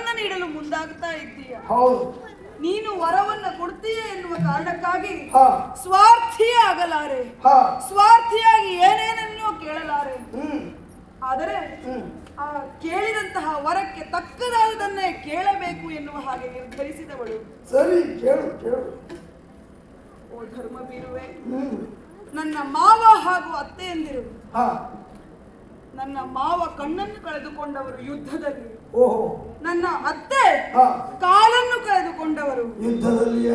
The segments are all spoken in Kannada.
ವರವನ್ನ ನೀಡಲು ಮುಂದಾಗ್ತಾ ಇದ್ದೀಯ. ಹೌದು. ನೀನು ವರವನ್ನ ಕೊಡ್ತೀಯ ಎನ್ನುವ ಕಾರಣಕ್ಕಾಗಿ ಸ್ವಾರ್ಥಿಯೇ ಆಗಲಾರೆ. ಸ್ವಾರ್ಥಿಯಾಗಿ ಏನೇನನ್ನೂ ಕೇಳಲಾರೆ. ಆದರೆ ಆ ಕೇಳಿದಂತಹ ವರಕ್ಕೆ ತಕ್ಕದಾದದನ್ನೇ ಕೇಳಬೇಕು ಎನ್ನುವ ಹಾಗೆ ನಿರ್ಧರಿಸಿದವಳು. ಸರಿ ಕೇಳು ಕೇಳು. ಓ ಧರ್ಮ ಬೀರುವೆ ನನ್ನ ಮಾವ ಹಾಗೂ ಅತ್ತೆಯಂದಿರು. ನನ್ನ ಮಾವ ಕಣ್ಣನ್ನು ಕಳೆದುಕೊಂಡವರು ಯುದ್ಧದಲ್ಲಿ. ಓಹೋ. ನನ್ನ ಅತ್ತೆ ಹಾ. ಕಾಲನ್ನು ಕಳೆದುಕೊಂಡವರು. ಯುದ್ಧದಲ್ಲಿಯ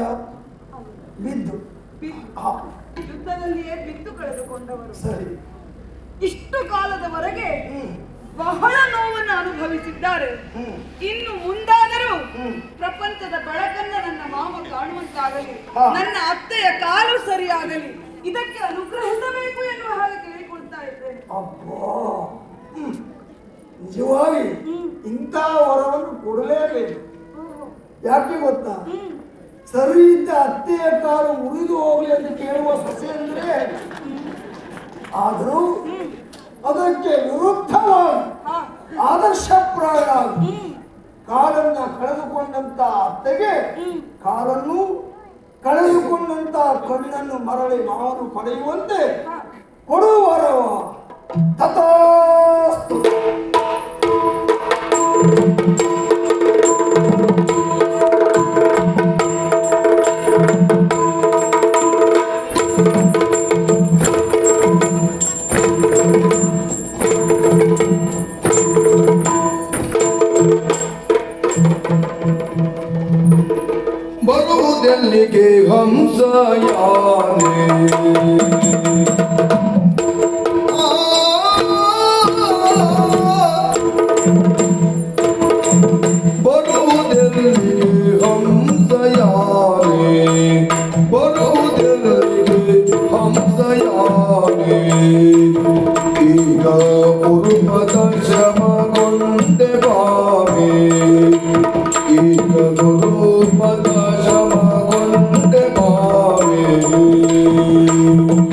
ಬಿದ್ದು. ಬಿ- ಹಾ. ಯುದ್ಧದಲ್ಲಿಯೇ ಬಿದ್ದು ಕಳೆದುಕೊಂಡವರು. ಸರಿ. ಇಷ್ಟು ಕಾಲದವರೆಗೆ ಹ್ಮ್. ಬಹಳ ನೋವನ್ನು ಅನುಭವಿಸಿದ್ದಾರೆ. ಹ್ಮ್. ಇನ್ನು ಮುಂದಾದರೂ ಹ್ಮ್. ಪ್ರಪಂಚದ ಬೆಳಕನ್ನ ನನ್ನ ಮಾವ ಕಾಣುವಂತಾಗಲಿ. ಹಾ. ನನ್ನ ಅತ್ತೆಯ ಕಾಲು ಸರಿಯಾಗಲಿ. ಇದಕ್ಕೆ ಅನುಗ್ರಹಿಸಬೇಕು ಎನ್ನುವ ಹಾಗೆ ಕೇಳಿಕೊಳ್ತಾ ಇದ್ದೇನೆ. ಅಬ್ಬಾ. ನಿಜವಾಗಿ. ಇಂಥ ವರವನ್ನು ಕೊಡಲೇಬೇಕು ಯಾಕೆ ಗೊತ್ತಾ ಸರಿ ಇದ್ದ ಅತ್ತೆಯ ಕಾಲು ಮುರಿದು ಹೋಗಲಿ ಅಂತ ಕೇಳುವ ಸೊಸೆ ಅಂದ್ರೆ ಆದರೂ ಅದಕ್ಕೆ ವಿರುದ್ಧವಾಗಿ ಆದರ್ಶ ಹ್ಮ್ ಕಾಲನ್ನ ಕಳೆದುಕೊಂಡಂತ ಅತ್ತೆಗೆ ಕಾಲನ್ನು ಕಳೆದುಕೊಂಡಂತ ಕಣ್ಣನ್ನು ಮರಳಿ ಮಾವನು ಪಡೆಯುವಂತೆ ಕೊಡುವರವ ತಥಾಸ್ತು Música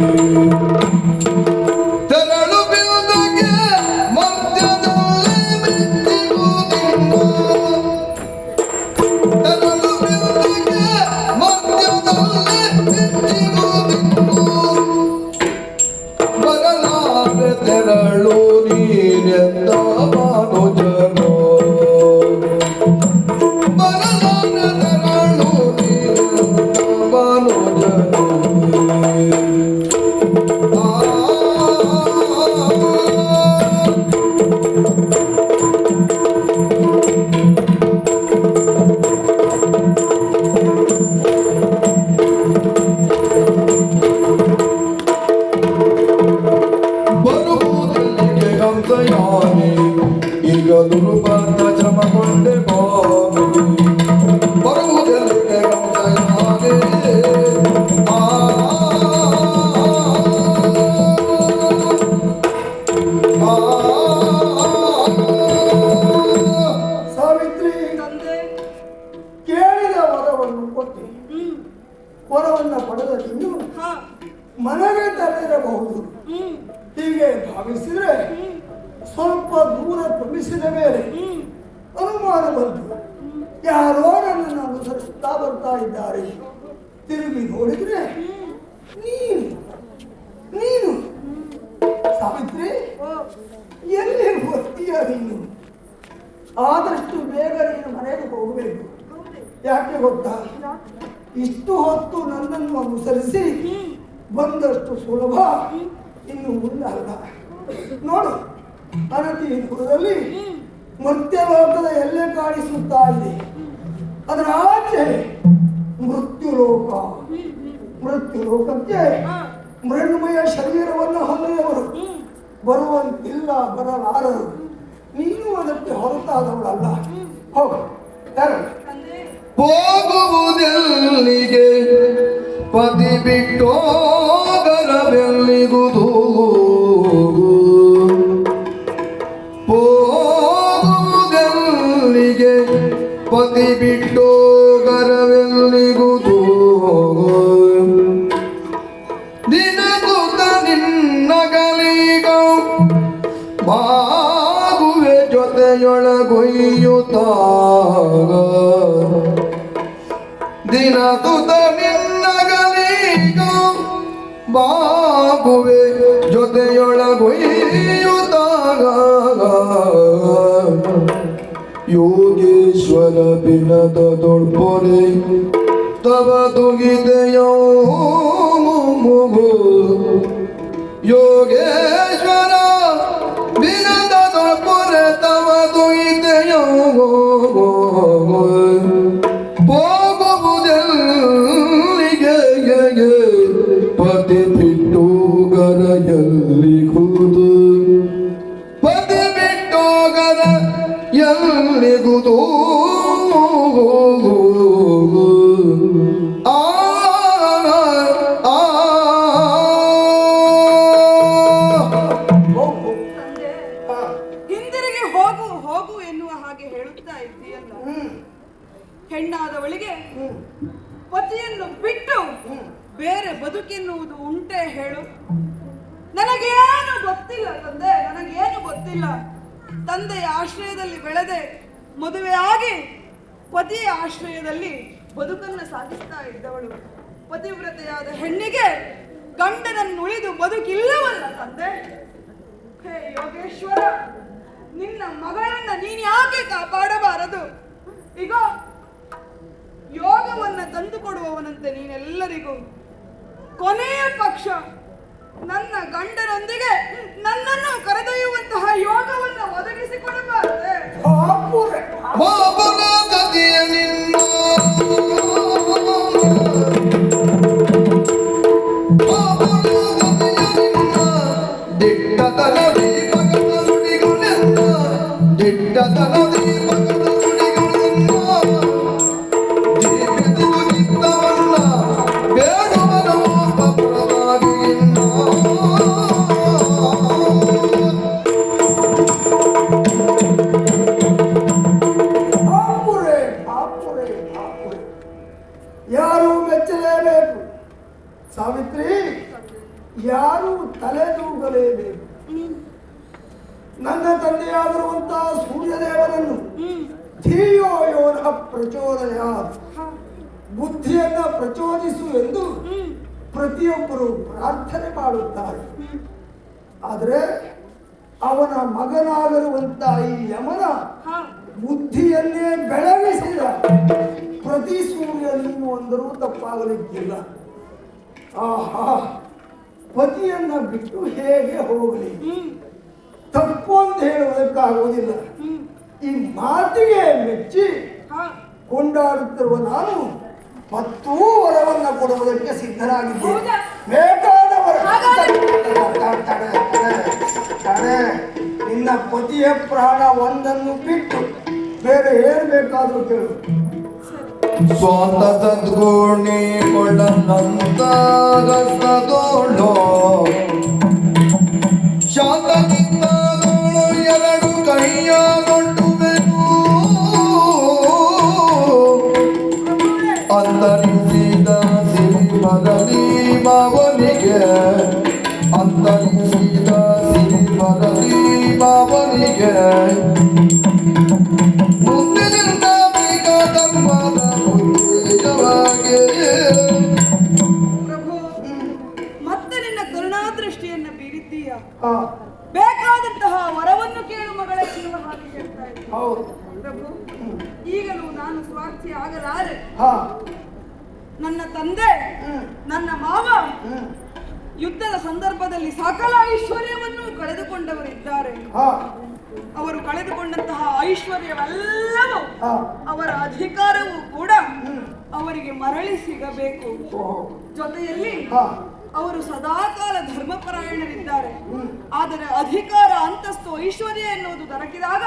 ಈಗ ಎಲ್ಲಿ ಬರ್ತೀಯ ನೀನು? ಆದಷ್ಟು ಬೇಗ ನೀನು ಮನೆಗೆ ಹೋಗಬೇಕು. ಯಾಕೆ ಗೊತ್ತಾ? ಇಷ್ಟು ಹೊತ್ತು ನನ್ನನ್ನು ಅನುಸರಿಸಿ ಬಂದಷ್ಟು ಸುಲಭ. ಇನ್ನು ಮುಂದಲ್ಲ ನೋಡು ಅನತಿಪುರದಲ್ಲಿ ಹ್ಮ್ ಮರ್ತ್ಯಲೋಕದ ಎಲ್ಲೆ ಕಾಣಿಸುತ್ತಾ ಇದೆ. ಅದರ ಆಚೆ ಮೃತ್ಯುಲೋಕ ಲೋಕ. ಮೃತ್ಯು ಮೃತ್ಯುಲೋಕಕ್ಕೆ ಹಾ. ಮೃಣ್ಮಯ ಶರೀರವನ್ನು ಹೊಂದಿದವರು. ಬರುವಂತಿಲ್ಲ ಬರಲಾರರು. ನೀನು ಅದಕ್ಕೆ ಹೊರತಾದವಳಲ್ಲ. ಹೋಗ ಹೋಗುವುದೆಲ್ಲಿಗೆ? ಪತಿ ಬಿಟ್ಟೋಗರಬೆಲ್ಲಿಗುದು ಹೋಗುವುದೆಲ್ಲಿಗೆ? ಪತಿ ಬಿಟ್ಟು ದಿನ ತುತ ನಿನ್ನಗಲೀಗ ಬಾಗುವೆ ಜೊತೆಯೊಳಗೊಯ್ಯುತ್ತಾಗ ಯೋಗೇಶ್ವರ ಬಿನದ ದೊಡ್ಪೊರೆ ತವ ತುಗಿದೆಯೋ ಮುಗು ಯೋಗೇಶ್ವರ ಆಶ್ರಯದಲ್ಲಿ ಬದುಕನ್ನು ಸಾಗಿಸ್ತಾ ಇದ್ದವಳು. ಪತಿವ್ರತೆಯಾದ ಹೆಣ್ಣಿಗೆ ಗಂಡನನ್ನು ಉಳಿದು ಬದುಕಿಲ್ಲವಲ್ಲ ತಂದೆ. ಹೇ ಯೋಗೇಶ್ವರ, ನಿನ್ನ ಮಗಳನ್ನ ನೀನು ಯಾಕೆ ಕಾಪಾಡಬಾರದು? ಈಗ ಯೋಗವನ್ನ ತಂದುಕೊಡುವವನಂತೆ ನೀನೆಲ್ಲರಿಗೂ. ಕೊನೆಯ ಪಕ್ಷ ನನ್ನ ಗಂಡನೊಂದಿಗೆ ನನ್ನನ್ನು ಕರೆದೊಯ್ಯುವಂತಹ ಯೋಗವನ್ನು ಒದಗಿಸಿಕೊಡಬಾರದೆ. anymore. ಆಹಾ ಪತಿಯನ್ನ ಬಿಟ್ಟು ಹೇಗೆ ಹೋಗಲಿ? ತಪ್ಪು ಅಂತ ಹೇಳುವುದಕ್ಕಾಗುವುದಿಲ್ಲ. ಈ ಮಾತಿಗೆ ಮೆಚ್ಚಿ ಕೊಂಡಾಡುತ್ತಿರುವ ನಾನು ಮತ್ತೂ ವರವನ್ನ ಕೊಡುವುದಕ್ಕೆ ಸಿದ್ಧರಾಗಿದ್ದೇನೆ ತಡೆ. ನಿನ್ನ ಪತಿಯ ಪ್ರಾಣ ಒಂದನ್ನು ಬಿಟ್ಟು ಬೇರೆ ಏನು ಬೇಕಾದರೂ ಕೇಳು. ಸ್ವಂತ ಸದ್ಗುಣಿ ಕೊಳ್ಳನಂತ ರಸದೋಳು ಶಾಂತ ಚಿತ್ತದೋಳು ಎರಡು ಕೈಯ ಕೊಟ್ಟುವೆನು ಪ್ರಭು ಈಗಲೂ ನಾನು ಸ್ವಾರ್ಥಿ ಆಗಲಾರೆ ನನ್ನ ತಂದೆ ನನ್ನ ಮಾವ ಯುದ್ಧದ ಸಂದರ್ಭದಲ್ಲಿ ಸಕಲ ಐಶ್ವರ್ಯವನ್ನು ಕಳೆದುಕೊಂಡವರಿದ್ದಾರೆ. ಅವರು ಕಳೆದುಕೊಂಡಂತಹ ಐಶ್ವರ್ಯವೆಲ್ಲವೂ ಅವರ ಅಧಿಕಾರವೂ ಕೂಡ ಅವರಿಗೆ ಮರಳಿ ಸಿಗಬೇಕು. ಜೊತೆಯಲ್ಲಿ ಅವರು ಸದಾಕಾಲ ಧರ್ಮಪರಾಯಣರಿದ್ದಾರೆ. ಆದರೆ ಅಧಿಕಾರ ಅಂತಸ್ತು ಐಶ್ವರ್ಯ ಎನ್ನುವುದು ದೊರಕಿದಾಗ.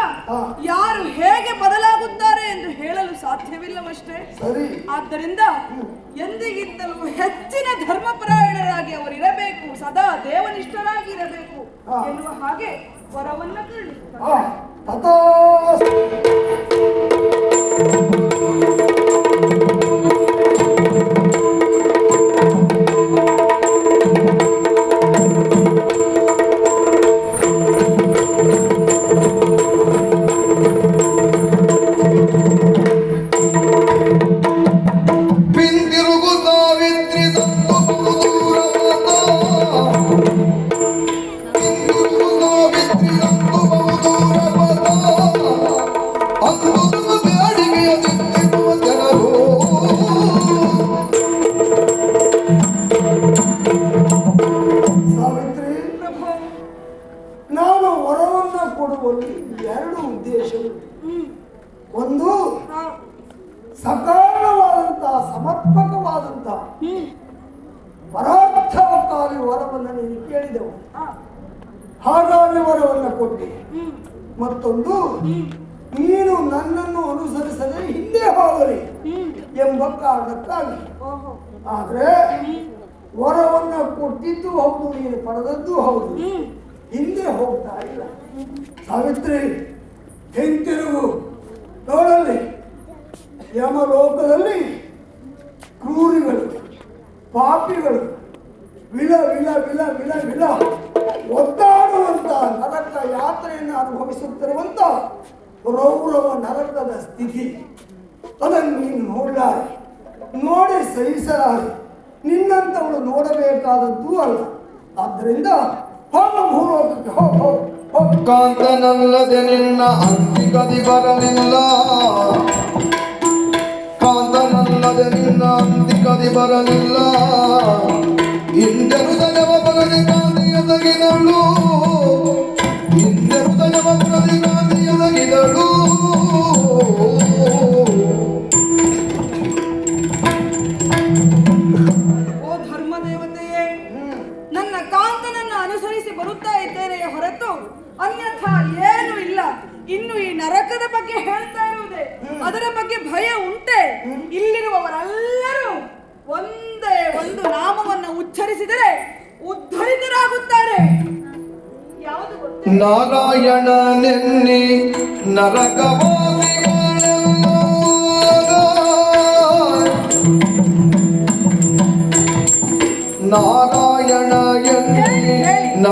ಯಾರು ಹೇಗೆ ಬದಲಾಗುತ್ತಾರೆ ಎಂದು ಹೇಳಲು ಸಾಧ್ಯವಿಲ್ಲವಷ್ಟೇ. ಆದ್ದರಿಂದ ಎಂದಿಗಿಂತಲೂ ಹೆಚ್ಚಿನ ಧರ್ಮಪರಾಯಣರಾಗಿ ಅವರು ಇರಬೇಕು ಸದಾ ದೇವನಿಷ್ಠರಾಗಿ ಇರಬೇಕು. ಎನ್ನುವ ಹಾಗೆ ವರವನ್ನು ಕರುಣಿಸುತ್ತಾರೆ ಓಹೋ. ಆದ್ರೆ ವರವನ್ನ ಕೊಟ್ಟಿದ್ದು ಹೌದು ನೀನು ಪಡೆದದ್ದು ಹೌದು. ಹಿಂದೆ ಹೋಗ್ತಾ ಇಲ್ಲ. ಸಾವಿತ್ರಿ ಹಿಂತಿರುಗು. ನೋಡಲ್ಲಿ. ಯಮಲೋಕದಲ್ಲಿ ಕ್ರೂರಿಗಳು ಪಾಪಿಗಳು ವಿಲ ವಿಲ ವಿಲ ವಿಲ ವಿಲ ಒದ್ದಾಡುವಂತ ನರಕ ಯಾತ್ರೆಯನ್ನು ಅನುಭವಿಸುತ್ತಿರುವಂತ ರೌರವ ನರಕದ ಸ್ಥಿತಿ. ಅದನ್ನು ನೀನು ನೋಡಲಾರೆ. ನೋಡಿ ಸಹಿಸಲಾರೆ. ನಿನ್ನಂಥವಳು ನೋಡಬೇಕಾದದ್ದು ಅಲ್ಲ. ಆದ್ದರಿಂದ ಹೋಗ, ಭೂಲೋಕಕ್ಕೆ ಹೋ ಹೋಗ್ ಕಾಂತನಲ್ಲದೆ ನಿನ್ನ ಅಂತಿಗದಿ ಬರಲಿಲ್ಲ. ಕಾಂತನಲ್ಲದೆ ನಿನ್ನ ಅಂತಿಗದಿ ಬರಲಿಲ್ಲ. ಹಿಂದೆರುದನವ ಬರಲಿ ಕಾಂತಿಯ ತಗಿದಳು ಹಿಂದೆರುದನವ ಬರಲಿ ಕಾಂತಿಯ ಅನ್ಯಥಾ ಏನು ಇಲ್ಲ. ಇನ್ನು ಈ ನರಕದ ಬಗ್ಗೆ ಹೇಳ್ತಾ ಇರುವುದೇ ಅದರ ಬಗ್ಗೆ ಭಯ ಉಂಟೆ. ಇಲ್ಲಿರುವವರೆಲ್ಲರೂ ಒಂದೇ ಒಂದು ನಾಮವನ್ನು ಉಚ್ಚರಿಸಿದರೆ ಉದ್ಧರಿತರಾಗುತ್ತಾರೆ. ನಾರಾಯಣ ನೆನ್ನೆ ನಾರಾಯಣ ನೆನ್ನಿ ನಾರಾಯಣ ಎನ್ನಿ ಏಳಿರಯ್ಯ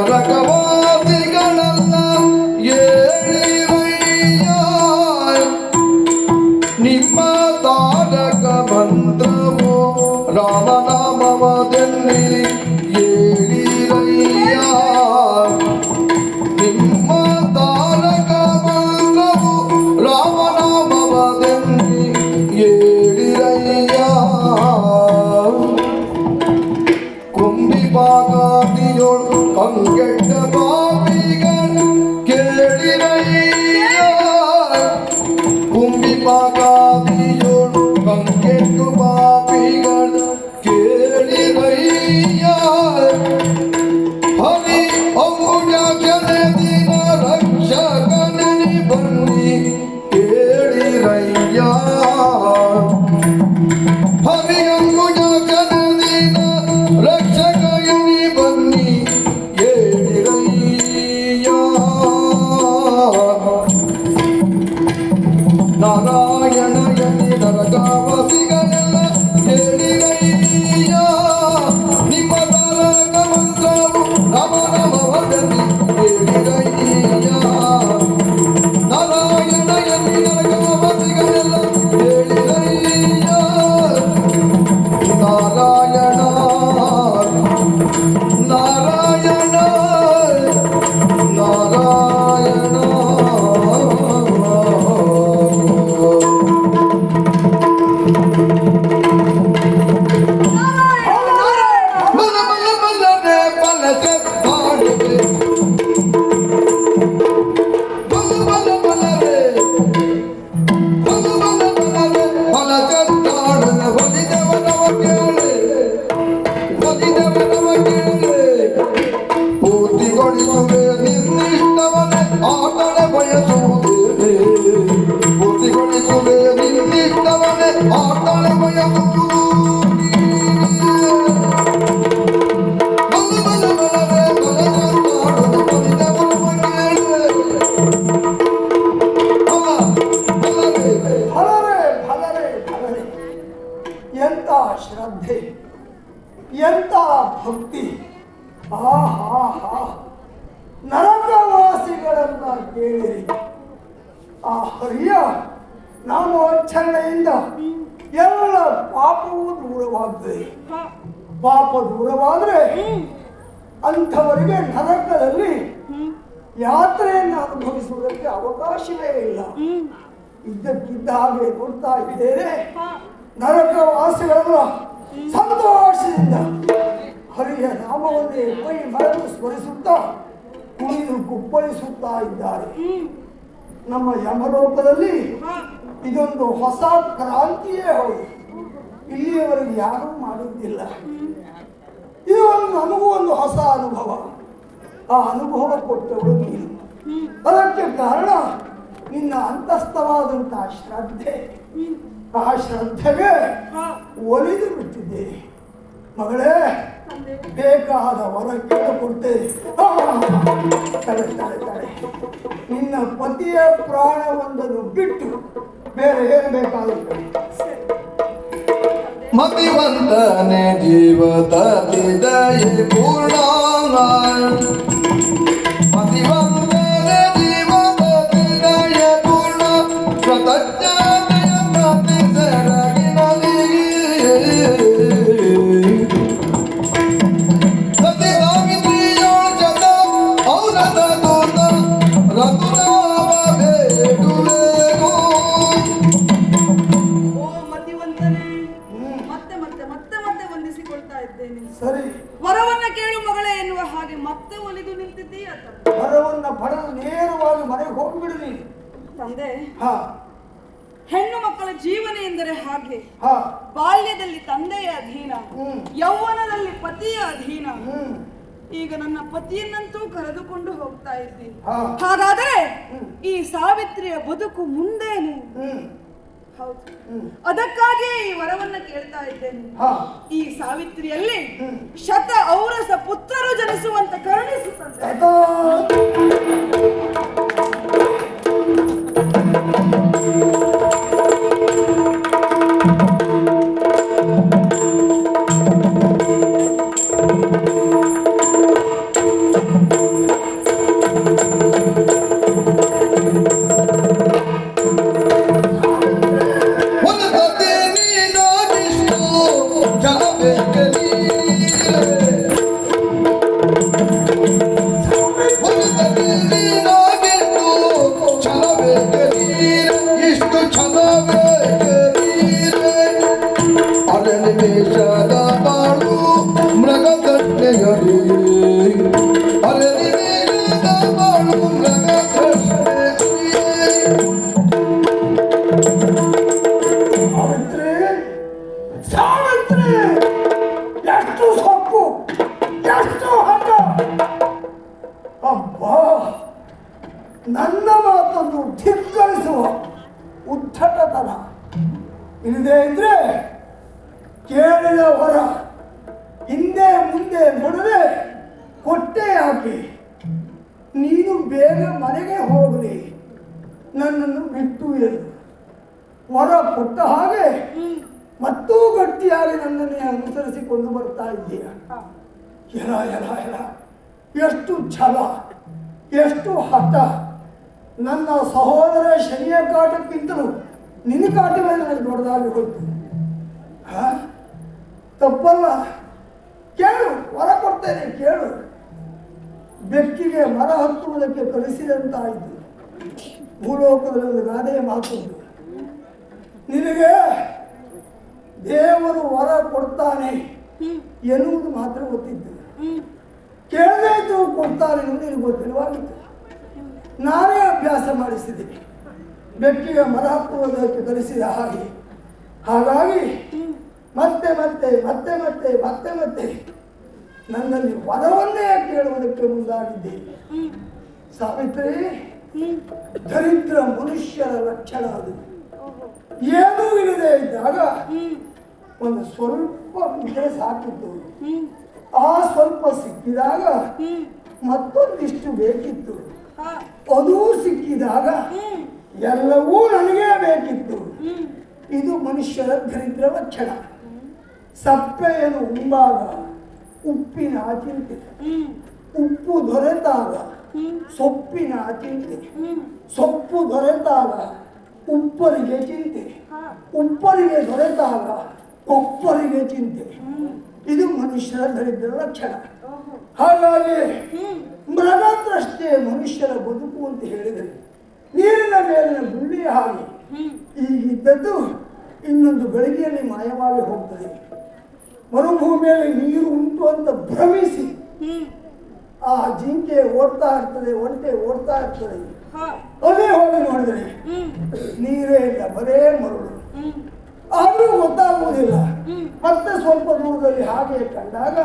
ನಿಮ್ಮ ತಾರಕ ಮಂತ್ರವು ಕೇಳಿರಿ ಆ ಹರಿಯ ನಾಮೋಚ್ಚಾರಣೆಯಿಂದ ಎಲ್ಲ ಪಾಪವೂ ದೂರವಾಗ್ತದೆ ಪಾಪ ದೂರವಾದರೆ ಅಂಥವರಿಗೆ ನರಕದಲ್ಲಿ ಯಾತ್ರೆಯನ್ನು ಅನುಭವಿಸುವುದಕ್ಕೆ ಅವಕಾಶವೇ ಇಲ್ಲ. ಇದ್ದಕ್ಕಿದ್ದ ಹಾಗೆ ಕೊಡ್ತಾ ಇದ್ದೇನೆ. ಹಾ ನರಕ ವಾಸಿಗಳೆಲ್ಲ ಸಂತೋಷದಿಂದ ಹರಿಯ ನಾಮವನ್ನೇ ಮೈ ಮರೆತು ಸ್ಮರಿಸುತ್ತಾ ಕುಣಿದು ಕುಪ್ಪಳಿಸುತ್ತಾ ಇದ್ದಾರೆ. ನಮ್ಮ ಯಮಲೋಕದಲ್ಲಿ ಇದೊಂದು ಹೊಸ ಕ್ರಾಂತಿಯೇ ಹೌದು. ಇಲ್ಲಿಯವರೆಗೆ ಯಾರೂ ಮಾಡುತ್ತಿಲ್ಲ ಇದು ಒಂದು ನಮಗೂ ಒಂದು ಹೊಸ ಅನುಭವ. ಆ ಅನುಭವ ಕೊಟ್ಟವಳು ನೀನು. ಅದಕ್ಕೆ ಕಾರಣ ನಿನ್ನ ಅಂತಸ್ಥವಾದಂತಹ ಶ್ರದ್ಧೆ. ಆ ಶ್ರದ್ಧೆಗೆ ಒಲಿದು ಬಿಟ್ಟಿದ್ದೆ ಮಗಳೇ ಬೇಕಾದ ವರ ಕೇಳಿಕೊಡ್ತೇನೆ. ನಿನ್ನ ಪತಿಯ ಪ್ರಾಣವೊಂದನ್ನು ಬಿಟ್ಟು ಬೇರೆ ಏನು ಬೇಕಾಗುತ್ತೆ? ಮತಿವಂತನೆ ಜೀವದ ಪೂರ್ಣ ಮತಿವಂತನೆ ತಂದೆ ಹಾ. ಹೆಣ್ಣು ಮಕ್ಕಳ ಜೀವನ ಎಂದರೆ ಹಾಗೆ. ಬಾಲ್ಯದಲ್ಲಿ ತಂದೆಯ ಅಧೀನ ಯೌವನದಲ್ಲಿ ಪತಿಯ ಅಧೀನ. ಈಗ ನನ್ನ ಪತಿಯನ್ನಂತೂ ಕರೆದುಕೊಂಡು ಹೋಗ್ತಾ ಇದ್ದೀನಿ. ಹಾಗಾದರೆ ಈ ಸಾವಿತ್ರಿಯ ಬದುಕು ಮುಂದೇನು? ಹೌದು. ಅದಕ್ಕಾಗಿಯೇ ಈ ವರವನ್ನ ಕೇಳ್ತಾ ಇದ್ದೇನೆ. ಈ ಸಾವಿತ್ರಿಯಲ್ಲಿ. ಶತ ಔರಸ ಪುತ್ರರು ಜನಿಸುವಂತ ಕರುಣಿಸುತ್ತಂತೆ ತಥಾ ಸಾವಿತ್ರಿ! ಎಷ್ಟು ಸೊಪ್ಪು, ಎಷ್ಟು ಹಠ ಅಬ್ಬಾ! ನನ್ನ ಮಾತನ್ನು ಧಿಕ್ಕರಿಸುವ ಉದ್ಧಟತನ ಇಲ್ಲದೆ ಇದ್ರೆ ಕೇಳಿದ ಹೊರ ಹಿಂದೆ ಮುಂದೆ ನೋಡದೆ ಕೊಟ್ಟೆ ಹಾಕಿ, ನೀನು ಬೇಗ ಮನೆಗೆ ಹೋಗಲಿ ನನ್ನನ್ನು ಬಿಟ್ಟು ಎಂದು ವರ ಕೊಟ್ಟ ಹಾಗೆ ಮತ್ತೂ ಗಟ್ಟಿಯಾಗಿ ನನ್ನನ್ನೇ ಅನುಸರಿಸಿಕೊಂಡು ಬರ್ತಾ ಇದ್ದೀಯ. ಎಲ್ಲ ಎಲ ಎಲ ಎಲ. ಎಷ್ಟು ಛಲ ಎಷ್ಟು ಹಠ. ನನ್ನ ಸಹೋದರ ಶನಿಯ ಕಾಟಕ್ಕಿಂತಲೂ ನಿನ್ನ ಕಾಟವೇ ನನಗೆ ದೊಡ್ಡದಾಗಿ ಹೋಯ್ತು? ತಪ್ಪಲ್ಲ. ಕೇಳು ವರ ಕೊಡ್ತೇನೆ ಕೇಳು. ಬೆಕ್ಕಿಗೆ ಮರ ಹತ್ತುವುದಕ್ಕೆ ಕಲಿಸಿದಂತಾಯಿತು ಭೂಲೋಕದಲ್ಲಿ ಒಂದು ಗಾದೆಯ ಮಾತು ನಿನಗೆ ದೇವರು ವರ ಕೊಡ್ತಾನೆ ಎನ್ನುವುದು ಮಾತ್ರ ಗೊತ್ತಿದ್ದು ಕೇಳದೇ ಇದ್ದು ಕೊಡ್ತಾನೆ ಎಂದು ನಿನಗೆ ಗೊತ್ತಿಲ್ಲವಾಗಿತ್ತು. ನಾನೇ ಅಭ್ಯಾಸ ಮಾಡಿಸಿದ್ದೀನಿ ಬೆಕ್ಕಿಯ ಮರ ಹತ್ತುವುದಕ್ಕೆ ಕಲಿಸಿದ ಹಾಗೆ. ಹಾಗಾಗಿ ಮತ್ತೆ ಮತ್ತೆ ಮತ್ತೆ ಮತ್ತೆ ಮತ್ತೆ ಮತ್ತೆ ನನ್ನಲ್ಲಿ ವರವನ್ನೇ ಕೇಳುವುದಕ್ಕೆ ಮುಂದಾಗಿದ್ದೇನೆ ಸಾವಿತ್ರಿ ದರಿದ್ರ ಮನುಷ್ಯರ ಲಕ್ಷಣ ಅದು. ಏನೂ ಇಲ್ಲದೆ ಇದ್ದಾಗ ಒಂದು ಸ್ವಲ್ಪ ಇದ್ರೆ ಸಾಕಿತ್ತು ಆ ಸ್ವಲ್ಪ ಸಿಕ್ಕಿದಾಗ ಮತ್ತೊಂದಿಷ್ಟು ಬೇಕಿತ್ತು. ಅದು ಸಿಕ್ಕಿದಾಗ ಎಲ್ಲವೂ ನನಗೆ ಬೇಕಿತ್ತು. ಇದು ಮನುಷ್ಯರ ದರಿದ್ರ ಲಕ್ಷಣ ಸಪ್ಪೆಯನ್ನು ಉಂಬಾಗ ಉಪ್ಪಿನ ಚಿಂತೆ ಉಪ್ಪು ದೊರೆತಾಗ ಸೊಪ್ಪಿನ ಚಿಂತೆ ಸೊಪ್ಪು ದೊರೆತಾಗ ಉಪ್ಪರಿಗೆ ಚಿಂತೆ ಉಪ್ಪರಿಗೆ ದೊರೆತಾಗ ಕೊಪ್ಪರಿಗೆ ಚಿಂತೆ ಇದು ಮನುಷ್ಯರ ದರಿದ್ರ ಲಕ್ಷಣ ಹಾಗಾಗಿ ಮೃಗದಷ್ಟೇ ಮನುಷ್ಯರ ಬದುಕು ಅಂತ ಹೇಳಿದರೆ ನೀರಿನ ಮೇಲಿನ ಗುಳ್ಳಿ ಹಾಗೆ ಈಗಿದ್ದದ್ದು ಇನ್ನೊಂದು ಗಳಿಗೆಯಲ್ಲಿ ಮಾಯವಾಗಿ ಹೋಗ್ತದೆ. ಮರುಭೂಮಿಯಲ್ಲಿ ನೀರು ಉಂಟು ಅಂತ ಭ್ರಮಿಸಿ ಆ ಜಿಂಕೆ ಓಡ್ತಾ ಇರ್ತದೆ ಒಂಟೆ ಓಡ್ತಾ ಇರ್ತದೆ. ಅದೇ ಹೋಗಿ ನೋಡಿದರೆ ನೀರೇ ಇಲ್ಲ ಬರೇ ಮರಳು. ಆದರೂ ಗೊತ್ತಾಗುವುದಿಲ್ಲ. ಮತ್ತೆ ಸ್ವಲ್ಪ ದೂರದಲ್ಲಿ ಹಾಗೆ ಕಂಡಾಗ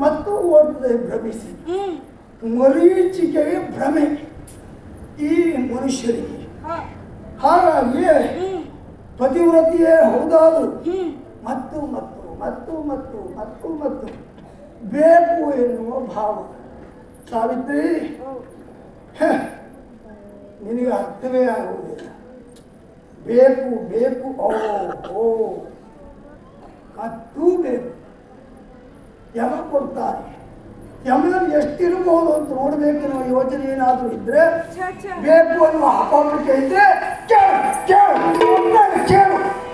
ಮತ್ತು ಓಡ್ತದೆ ಭ್ರಮಿಸಿ. ಮರೀಚಿಕೆಗೆ ಭ್ರಮೆ ಈ ಮನುಷ್ಯರಿಗೆ. ಹಾ. ಹಾಗಾಗಿಯೇ ಹ್ಮ್. ಪತಿವ್ರತಿಯೇ ಹೌದಾದ್ರು. ಮತ್ತು ಮತ್ತು ಮತ್ತು ಮತ್ತು ಮತ್ತು ಮತ್ತು. ಬೇಕು ಎನ್ನುವ ಭಾವ. ಸಾವಿತ್ರಿ ನಿನಗೆ ಅರ್ಥವೇ ಆಗುವುದಿಲ್ಲ. ಬೇಕು ಬೇಕು. ಓ ಓ. ಮತ್ತು ಬೇಕು. ಯಮ ಕೊಡ್ತಾರೆ. ಯಮನಲ್ಲಿ ಎಷ್ಟಿರಬಹುದು ಅಂತ ನೋಡಬೇಕೆನ್ನುವ ಯೋಚನೆ ಏನಾದರೂ ಇದ್ರೆ. ಬೇಕು ಅನ್ನುವ ಹಪಾಪಿಕೆ ಇದ್ರೆ ಕೇಳು ಕೇಳು ಕೇಳು.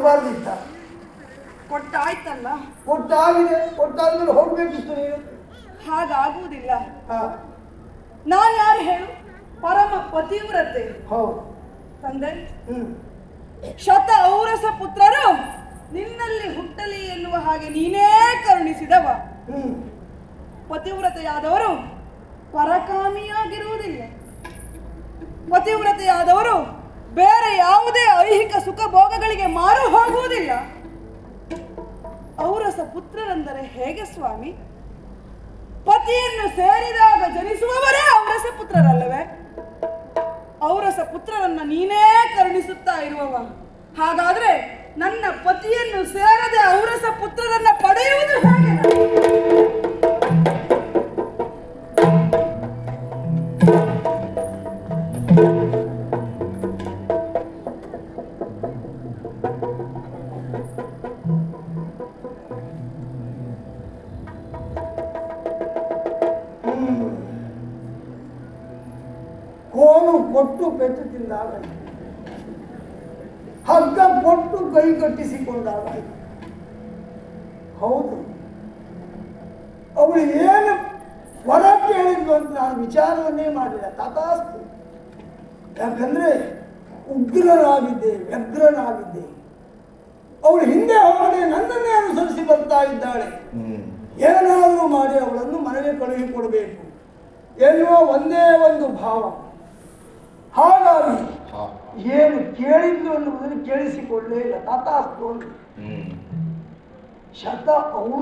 ಕೊಡಬಾರ್ದಿತ್ತ. ಕೊಟ್ಟಾಯ್ತಲ್ಲ? ಕೊಟ್ಟಾಗಿದೆ ಕೊಟ್ಟಾದ್ಮೇಲೆ ಹೋಗ್ಬೇಕಿತ್ತು ನೀನು. ಹಾಗಾಗುವುದಿಲ್ಲ. ನಾನು ಯಾರು ಹೇಳು? ಪರಮ ಪತಿವ್ರತೆ. ಹೌದು. ತಂದೆ ಶತ ಔರಸ ಪುತ್ರರು ನಿನ್ನಲ್ಲಿ ಹುಟ್ಟಲಿ ಎನ್ನುವ ಹಾಗೆ ನೀನೇ ಕರುಣಿಸಿದವ. ಹ್ಮ್. ಪತಿವ್ರತೆಯಾದವರು ಪರಕಾಮಿಯಾಗಿರುವುದಿಲ್ಲ. ಪತಿವ್ರತೆಯಾದವರು ಬೇರೆ ಯಾವುದೇ ಐಹಿಕ ಸುಖ ಭೋಗಗಳಿಗೆ ಮಾರು ಹೋಗುವುದಿಲ್ಲ. ಔರಸ ಪುತ್ರರೆಂದರೆ ಹೇಗೆ ಸ್ವಾಮಿ? ಪತಿಯನ್ನು ಸೇರಿದಾಗ ಜನಿಸುವವರೇ ಔರಸ ಪುತ್ರರಲ್ಲವೇ? ಔರಸ ಪುತ್ರರನ್ನ ನೀನೇ ಕರುಣಿಸುತ್ತಾ ಇರುವವ. ಹಾಗಾದ್ರೆ ನನ್ನ ಪತಿಯನ್ನು ಸೇರದೆ ಔರಸ ಪುತ್ರರನ್ನ ಪಡೆಯುವುದು ಹೇಗೆ? ಕೊಟ್ಟು ಪೆಟ್ಟು ತಿಂದಾಗ ಹಗ್ಗ ಕೊಟ್ಟು ಕೈ ಕಟ್ಟಿಸಿಕೊಂಡಾಗ ಹೌದು. ಅವಳು ಏನು ವರ ಕೇಳಿದ್ಲು ಅಂತ ನಾನು ವಿಚಾರವನ್ನೇ ಮಾಡಿಲ್ಲ. ತಥಾಸ್ತು. ಯಾಕಂದ್ರೆ ಉಗ್ರನಾಗಿದ್ದೆ ವ್ಯಗ್ರನಾಗಿದ್ದೆ. ಅವಳು ಹಿಂದೆ ಹೋಗದೆ ನನ್ನನ್ನೇ ಅನುಸರಿಸಿ ಬರ್ತಾ ಇದ್ದಾಳೆ. ಏನಾದರೂ ಮಾಡಿ ಅವಳನ್ನು ಮನೆಗೆ ಕಳುಹಿಕೊಡಬೇಕು. ಎನ್ನುವ ಒಂದೇ ಒಂದು ಭಾವ. ಹಾಗಾಗಿ ಏನು ಕೇಳಿದ್ದು ಅನ್ನುವುದನ್ನು ಕೇಳಿಸಿಕೊಳ್ಳೇ ಇಲ್ಲ. ತಾತಾಸ್ತು ಅಂತ ಶತ